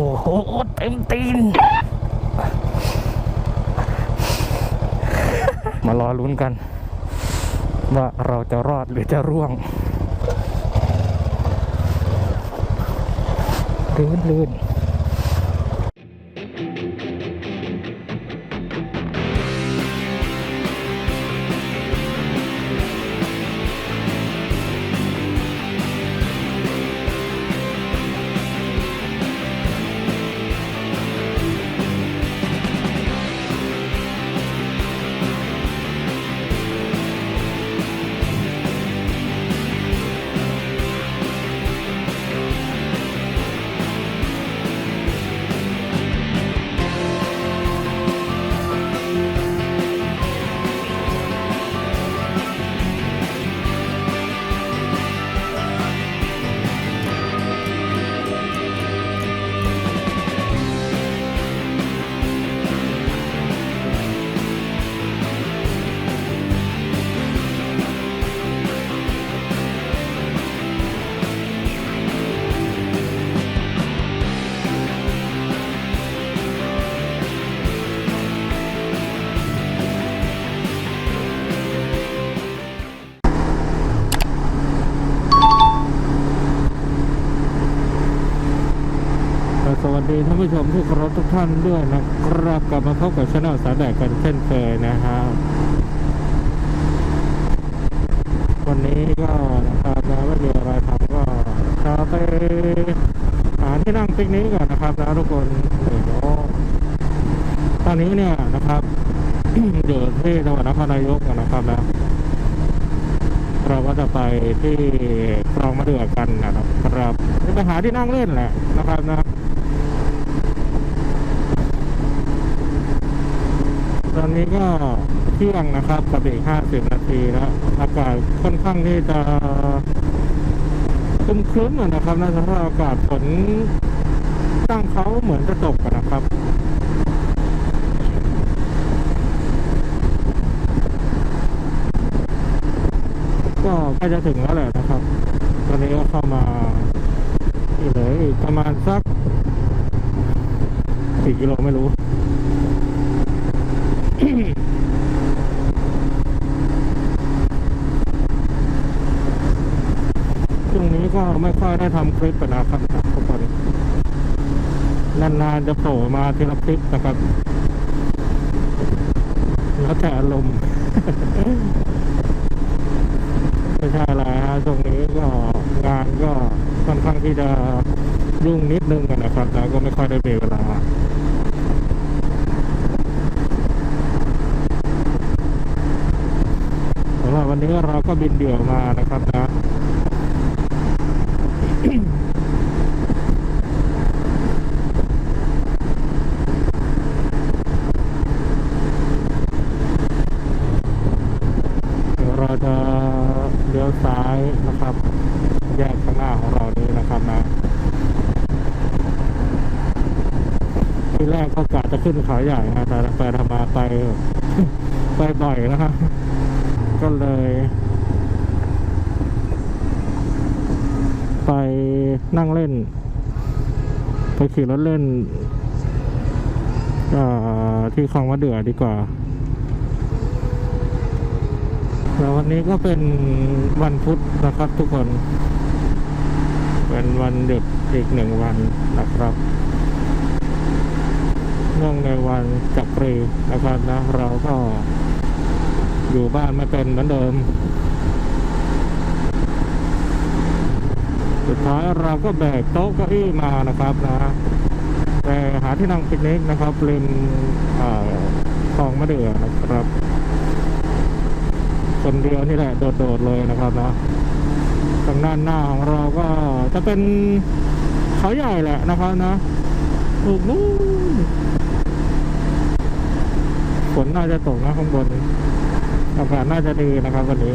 อ้โหเต็มตีน มารอลุ้นกัน ว่าเราจะรอดหรือจะร่วงลื่นลื่น ผู้ชมที่เคารพทุกท่านด้วยนะครับกลับมาพบกับช anel สาแดกกันเช่นเคยนะฮะวันนี้ก็นะครับนะไม่มีอะไรทำก็จะไปหาที่นั่งปิกนิกก่อนนะครับนะทุกคนเดี๋ยวตอนนี้เนี่ยนะครับอยู่ที่จังหวัดนครนายกนะครับนะเราก็จะไปที่คลองมะเดื่อกันนะครับครับจะไปหาที่นั่งเล่นแหละนะครับนะ ตอนนี้ก็เที่ยงนะครับกับอีกห้าสิบนาทีแล้วอากาศค่อนข้างที่จะครึ้มครึ้มนะครับนะสภาพอากาศฝนตั้งเขาเหมือนจะตกนะครับก็ใกล้จะถึงแล้วแหละนะครับ ตอนนี้ก็เข้ามาอีกเลยประมาณสักสี่กิโลไม่รู้ ช่วงนี้ก็ไม่ค่อยได้ทำคลิปนะครับทุกคนนานๆจะโผล่มาทีละคลิปนะครับ แล้วแต่อารมณ์ไม่ใช่อะไรฮะช่วงนี้ก็งานก็ค่อนข้างที่จะยุ่งนิดนึงนะครับ แล้วก็ไม่ค่อยได้มีเวลาำหรับวันนี้เราก็บินเดี่ยวมานะครับนะเดี๋ยวเราจะเลี้ยวซ้ายนะครับ แยกข้างหน้าของเรานี้นะครับนะที่แรกก็กะจะขึ้นเขาใหญ่นะแต่ไปทำมาไปไปบ่อยนะครับ ก็เลย ไปนั่งเล่น ไปขี่รถเล่นที่คลองมะเดื่อดีกว่า แล้ววันนี้ก็เป็นวันพุธนะครับทุกคน เป็นวันหยุดอีกหนึ่งวันนะครับเนื่องในวันจักรีนะครับนะเราก็ อยู่บ้านไม่เป็นเหมือนเดิม สุดท้ายเราก็แบกโต๊ะเก้าอี้มานะครับนะแต่หาที่นั่งปิกนิกนะครับริมเอ่อคลองมะเดื่อนะครับ คนเดียวนี่แหละโดดๆเลยนะครับนะทางด้านหน้าของเราก็จะเป็นเขาใหญ่แหละนะครับนะถูกนู้นฝนน่าจะตกนะข้างบน อากาศน่าจะดีนะครับวันนี้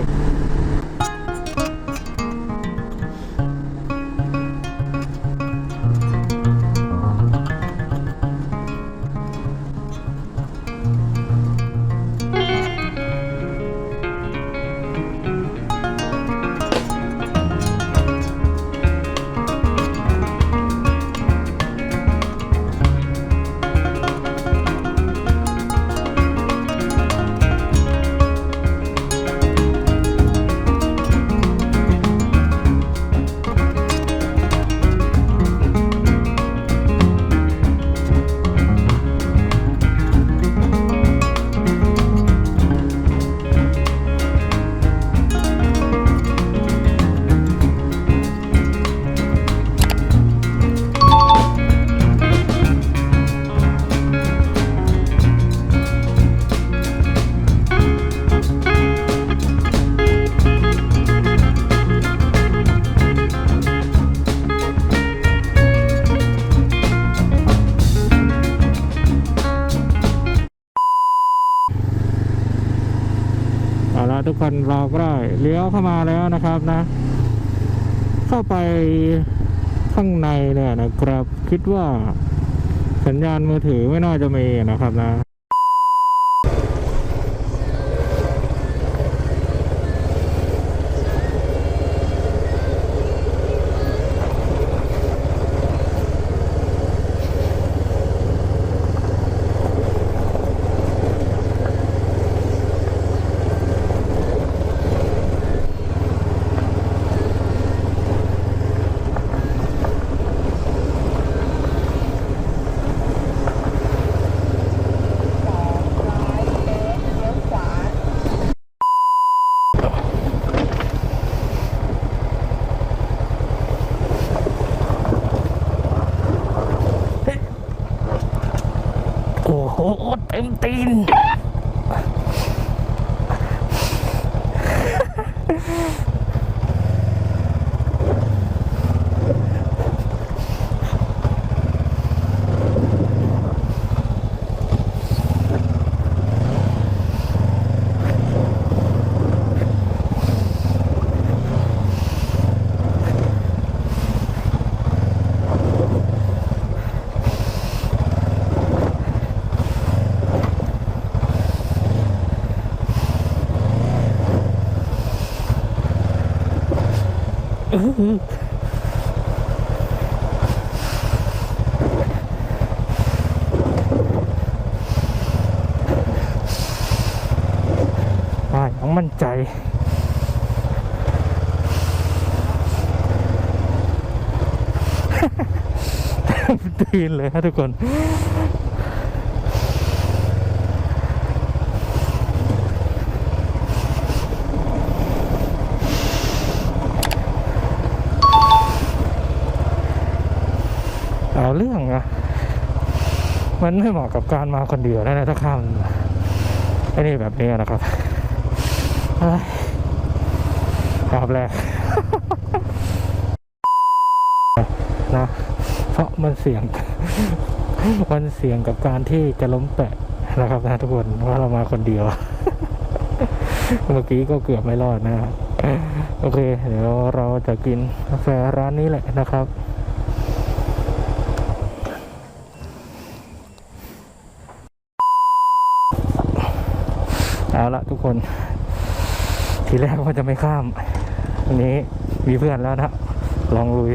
คันเราก็ได้เลี้ยวเข้ามาแล้วนะครับนะ เข้าไปข้างในเนี่ยนะครับ คิดว่าสัญญาณมือถือไม่น่าจะมีนะครับนะ โอ้โห เต็มตีน ว่า อย่างมั่นใจตีนเลยฮะทุกคน เอาเรื่องอะมันไม่เหมาะกับการมาคนเดียวนะนะถ้าข้ามไอ้นี่แบบนี้นะครับเฮ้ยรอบแรกนะเพราะมันเสี่ยง มันเสี่ยงกับการที่จะล้มแปะนะครับนะทุกคนว่าเรามาคนเดียว เมื่อกี้ก็เกือบไม่รอดนะ โอเค เดี๋ยวเราจะกินกาแฟร้านนี้แหละนะครับ เอาละทุกคน ทีแรกว่าจะไม่ข้ามวันนี้มีเพื่อนแล้วนะ ลองลุย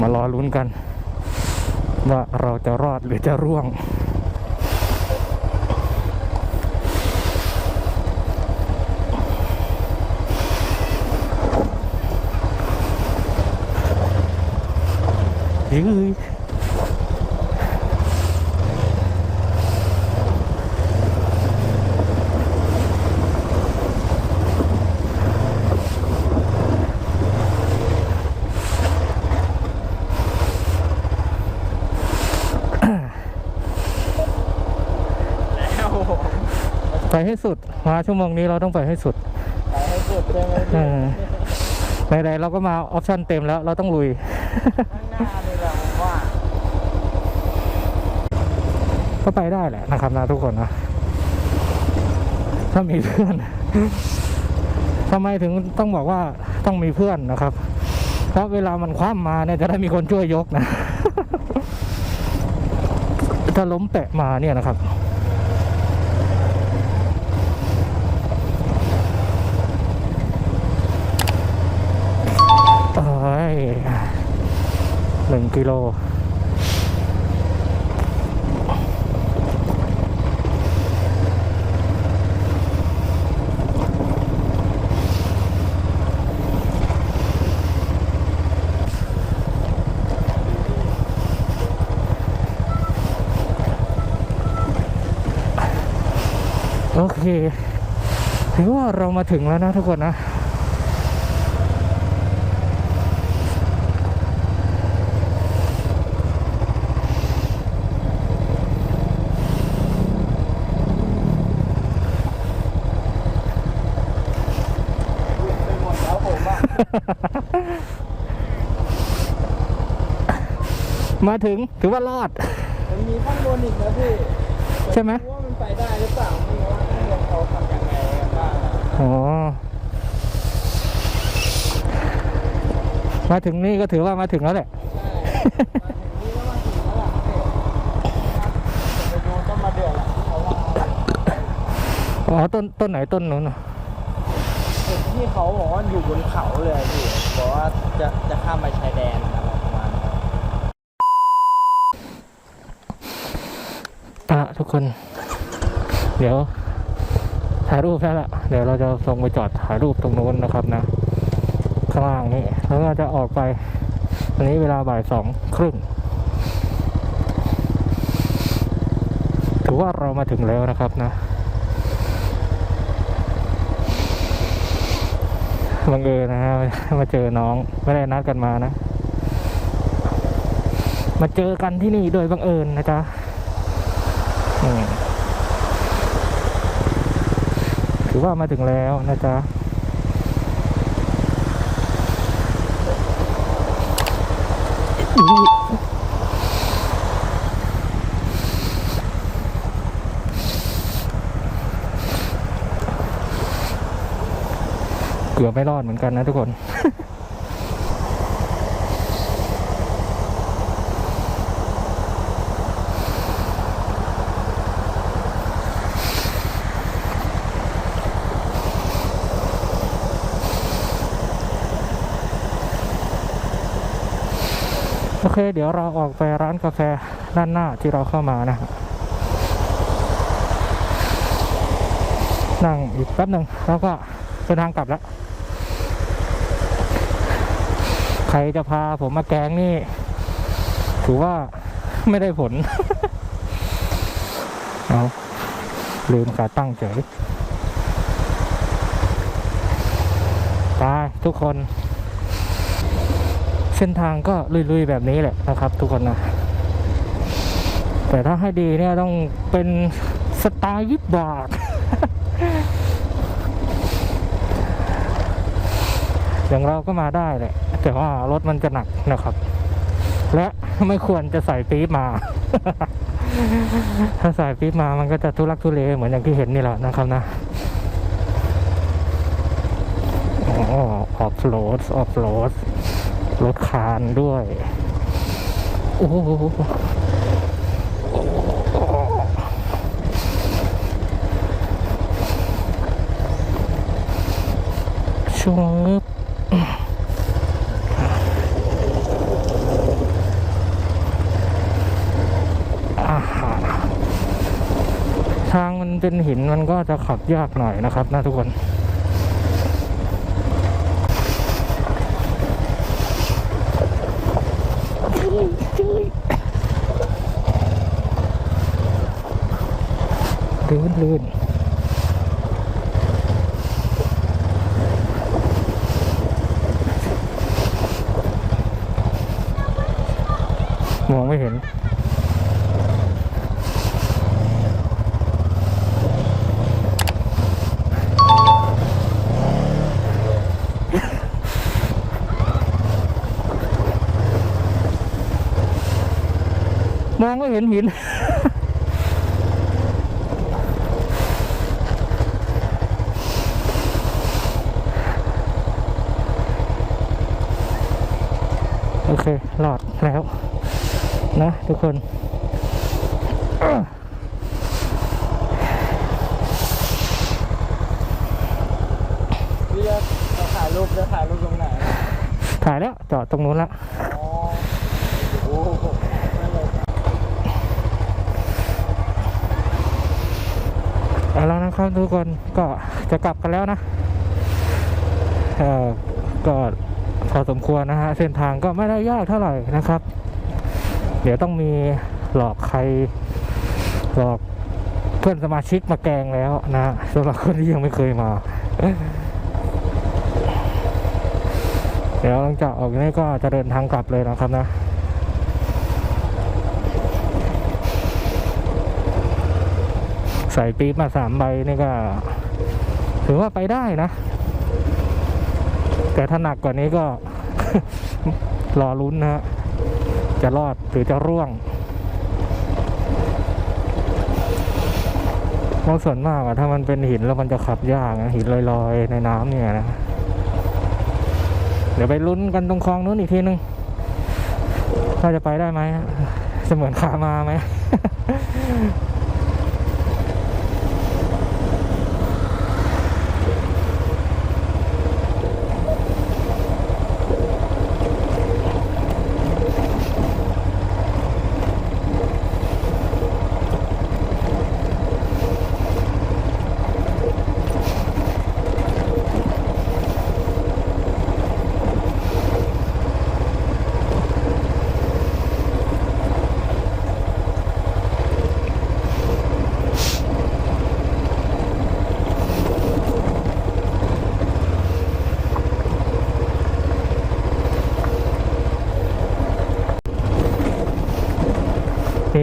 มารอลุ้นกัน ว่าเราจะรอดหรือจะร่วง ยืย ให้สุด มาชั่วโมงนี้เราต้องไปให้สุดไปให้สุดใช่ไหมเอพี่อไหนๆเราก็มาออปชั่นเต็มแล้วเราต้องลุยข้างหน้านี่แหละผมว่าก็ไปได้แหละนะครับนะทุกคนนะถ้ามีเพื่อนทำไมถึงต้องบอกว่าต้องมีเพื่อนนะครับ เพราะเวลามันคว่ำมาเนี่ยจะได้มีคนช่วยยกนะถ้าล้มแปะมาเนี่ยนะครับ หนึ่งกิโลโอเคถือว่าเรามาถึงแล้วนะทุกคนนะ มอะมาถึงถือว่ารอด มันมีข้างบนอีกนะพี่ใช่ไหมรู้ว่ามันไปได้หรือเปล่าไม่รู้ว่าข้างบนเขาทำยังไงอะอ๋อมาถึงนี่ก็ถือว่ามาถึงแล้วแหละนี่ก็มาถึงแล้วล่ะไปดูต้นมะเดื่อละเพราะว่าอ๋อต้นต้นไหนต้นนู้นน่ะจุด ที่เขาบอกว่าอยู่บนเขาเลยพี่บอกว่าจะจะข้ามไปชายแดนอะไรประมาณนั้นอะทุกคน เดี๋ยวถ่ายรูปแล้วล่ะเดี๋ยวเราจะลงไปจอดถ่ายรูปตรงนู้นนะครับนะ ข้างล่างนี้แล้วก็จะออกไปตอนนี้เวลาบ่ายสองครึ่งถือว่าเรามาถึงแล้วนะครับนะ บังเอิญนะฮะมาเจอน้องไม่ได้นัดกันมานะ มาเจอกันที่นี่โดยบังเอิญนะจ๊ะถือว่ามาถึงแล้วนะจ๊ะอื เกือบไม่รอดเหมือนกันนะทุกคนโอเค เดี๋ยวเราออกไปร้านกาแฟด้านหน้าที่เราเข้ามานะ นั่งอีกแป๊บหนึ่งแล้วก็เดินทางกลับแล้ว ใค รจะพาผมมาแกงนี่ ถือว่าไม่ได้ผล เอาลืมขาตั้งเฉยตายทุกคน เส้นทางก็ลุยๆแบบนี้แหละนะครับ ทุกคนนะแต่ถ้าให้ดีเนี่ยต้องเป็นสไตล์วิบากอย่างเราก็มาได้แหละ แต่ว่ารถมันจะหนักนะครับ และไม่ควรจะใส่ปี๊บมา ถ้าใส่ปี๊บมามันก็จะทุลักทุเลเหมือนอย่างที่เห็นนี่แหละนะครับนะออฟโรดออฟโรดรถคานด้วย โอ้โหชบอาหารทางมัน เป็นหินมันก็จะขับยากหน่อยนะครับนะทุกคนลื่นลื่นมองไม่เห็น มองไม่เห็ นหิน โอเคหลอดแล้ว นะทุกคนพี่จะจะถ่ายรูปจะถ่ายรูปตรงไหน ถ่ายแล้วจอดตรงนู้นละ อ๋อโอ้โหนั่นเลย เอาแล้วนะ ครับทุกคนก็จะกลับกันแล้วนะเออก็พอสมควรนะฮะเส้นทางก็ไม่ได้ยากเท่าไหร่นะครับ เดี๋ยวต้องมีหลอกใครหลอกเพื่อนสมาชิกมาแกงแล้วนะสำหรับคนที่ยังไม่เคยมา เดี๋ยวหลังจากออกนี้ก็จะเดินทางกลับเลยนะครับนะ ใส่ปี๊บมาสามใบนี่ก็ ถือว่าไปได้นะ แต่ถ้าหนักกว่านี้ก็ รอลุ้นนะจะรอดหรือจะร่วงเพราะส่วนมากอะถ้ามันเป็นหินแล้วมันจะขับยากนะหินลอยๆ ในน้ำเนี่ยนะเดี๋ยวไปลุ้นกันตรงคลองนู้นอีกทีนึงว่าจะไปได้ไหมจะเหมือนขามาไหม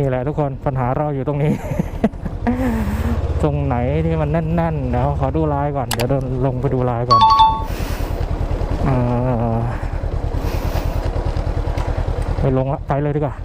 นี่แหละทุกคนปัญหาเราอยู่ตรงนี้ ตรงไหนที่มันแน่นๆเดี๋ยวขอดูลายก่อน เดี๋ยวเดินลงไปดูลายก่อนอไปลงละไปเลยดีกว่า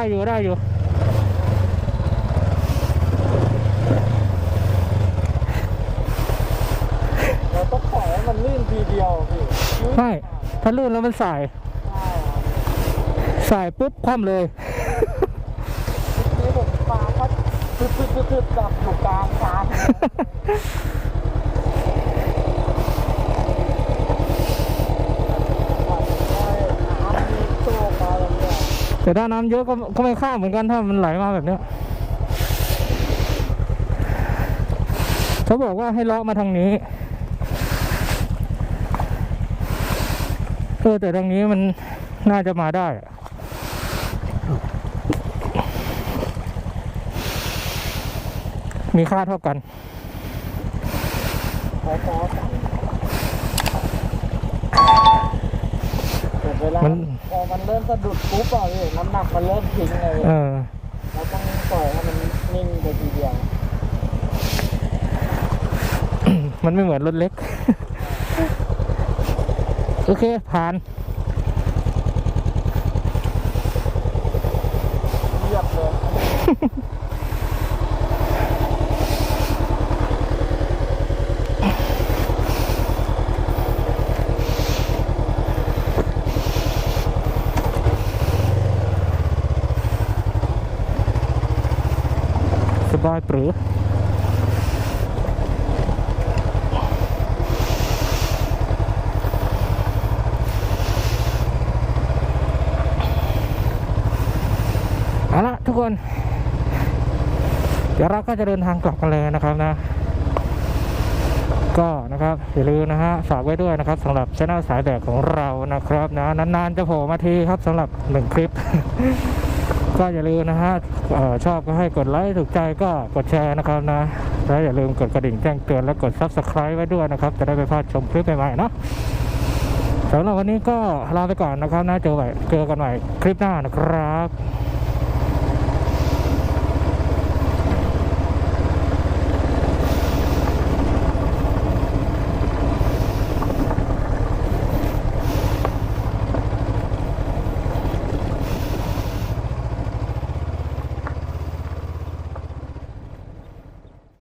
ได้อยู่ได้อยู่ เราต้องปล่อยให้มันลื่นทีเดียวพี่ไม่ถ้าลื่นแล้วมันสายใช่ครับสายปุ๊บคว่ำเลย ทีผมปาก็พึดพึดพึดพึดกลับอยู่กลางทางน้ำมีโชคมาอย่างเงี้ย แต่ถ้าน้ำเยอะก็ก็ไม่ข้ามเหมือนกันถ้ามันไหลมาแบบเนี้ยเขาบอกว่าให้เลาะมาทางนี้เออแต่ทางนี้มันน่าจะมาได้มีค่าเท่ากันขอขอ เวลามันพอมันเริ่มสะดุดปุ๊บอะพี่น้ำหนักมันเริ่มทิ้งเลยเออเราต้องปล่อยให้มันนิ่งไปทีเดียวมันไม่เหมือนรถเล็ก โอเค ผ่านเรียบเลย สบายปรือ เอาละทุกคน เดี๋ยวเราก็จะเดินทางกลับกันเลยนะครับนะ ก็นะครับอย่าลืมนะฮะฝากไว้ด้วยนะครับสำหรับช anel สายแบกของเรานะครับนะนานๆจะโผล่มาทีครับสำหรับหนึ่งคลิป ก็อย่าลืมนะฮะชอบก็ให้กดไลค์ถูกใจก็กดแชร์นะครับนะ แล้วอย่าลืมกดกระดิ่งแจ้งเตือนและกด subscribe ไว้ด้วยนะครับ จะได้ไปพลาดชมคลิปใหม่ๆเนาะสำหรับวันนี้ก็ลาไปก่อนนะครับนะเจอใหม่เจอกันใหม่คลิปหน้านะครับ